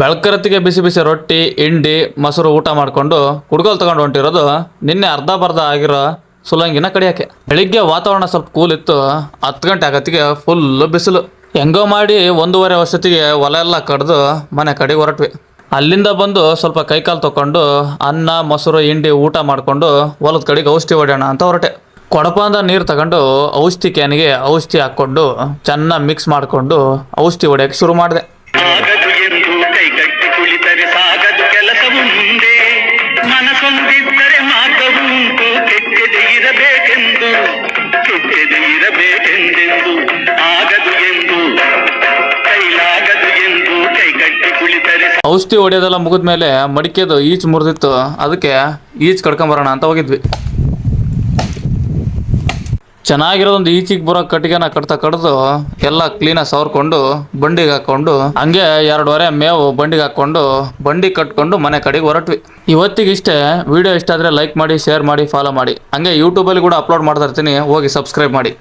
ಬೆಳಕರತ್ತಿಗೆ ಬಿಸಿ ಬಿಸಿ ರೊಟ್ಟಿ ಇಂಡಿ ಮೊಸರು ಊಟ ಮಾಡಿಕೊಂಡು ಕುಡ್ಗೋಲ್ ತಗೊಂಡು ಹೊಂಟಿರೋದು ನಿನ್ನೆ ಅರ್ಧ ಬರ್ಧ ಆಗಿರೋ ಸುಲಂಗಿನ ಕಡಿಯಕ್ಕೆ ಬೆಳಿಗ್ಗೆ ವಾತಾವರಣ ಸ್ವಲ್ಪ ಕೂಲ್ ಇತ್ತು, ಹತ್ತು ಗಂಟೆ ಆಗತ್ತಿಗೆ ಫುಲ್ಲು ಬಿಸಿಲು. ಹೆಂಗೋ ಮಾಡಿ ಒಂದೂವರೆ ವರ್ಷತ್ತಿಗೆ ಹೊಲ ಎಲ್ಲ ಕಡ್ದು ಮನೆ ಕಡೆಗೆ ಹೊರಟ್ವಿ. ಅಲ್ಲಿಂದ ಬಂದು ಸ್ವಲ್ಪ ಕೈಕಾಲು ತಕೊಂಡು ಅನ್ನ, ಮೊಸರು ಇಂಡಿ ಊಟ ಮಾಡಿಕೊಂಡು ಹೊಲದ ಕಡೆಗೆ ಔಷಧಿ ಹೊಡೆಯೋಣ ಅಂತ ಹೊರಟೆ. ಕೊಡಪಾಂದ ನೀರು ತಗೊಂಡು ಔಷಧಿ ಕ್ಯಾನಿಗೆ ಔಷಧಿ ಹಾಕ್ಕೊಂಡು ಚೆನ್ನಾಗಿ ಮಿಕ್ಸ್ ಮಾಡಿಕೊಂಡು ಔಷಧಿ ಹೊಡೆಯೋಕ್ಕೆ ಶುರು ಮಾಡಿದೆ. ಮನಸೊಂದಿದ್ದರೆ ಮಾರ್ಗವು ಉಂಟು. ಕೆಟ್ಟದೆ ಇರಬೇಕೆಂದು, ಕೆಟ್ಟದೆ ಇರಬೇಕೆಂದೆಂದು. ಆಗದು ಎಂದು, ಕೈಲಾಗದು ಎಂದು ಕೈಗಟ್ಟಿ ಕುಳಿತರೆ ಔಷಧಿ ಹೊಡೆಯೋದೆಲ್ಲ ಮುಗಿದ್ಮೇಲೆ ಮಡಿಕೆದು ಈಚ್ ಮುರಿದಿತ್ತು. ಅದಕ್ಕೆ ಈಚ್ ಕಡ್ಕೊಂಬರೋಣ ಅಂತ ಹೋಗಿದ್ವಿ. ಚೆನ್ನಾಗಿರೋದೊಂದು ಈಚಿಗೆ ಬರೋ ಕಟ್ಟಿಗೆನ ಕಟ್ತಾ ಕಡ್ದು ಎಲ್ಲ ಕ್ಲೀನಾಗಿ ಸವರ್ಕೊಂಡು ಬಂಡಿಗೆ ಹಾಕೊಂಡು ಹಂಗೆ ಎರಡುವರೆ ಮೇವು ಬಂಡಿಗೆ ಹಾಕೊಂಡು ಬಂಡಿ ಕಟ್ಕೊಂಡು ಮನೆ ಕಡೆಗೆ ಹೊರಟ್ವಿ. ಇವತ್ತಿಗೆ ಇಷ್ಟೇ ವಿಡಿಯೋ ಇಷ್ಟ ಆದರೆ ಲೈಕ್ ಮಾಡಿ ಶೇರ್ ಮಾಡಿ ಫಾಲೋ ಮಾಡಿ. ಹಂಗೆ ಯೂಟ್ಯೂಬಲ್ಲಿ ಕೂಡ ಅಪ್ಲೋಡ್ ಮಾಡ್ತಾ ಇರ್ತೀನಿ, ಹೋಗಿ ಸಬ್ಸ್ಕ್ರೈಬ್ ಮಾಡಿ.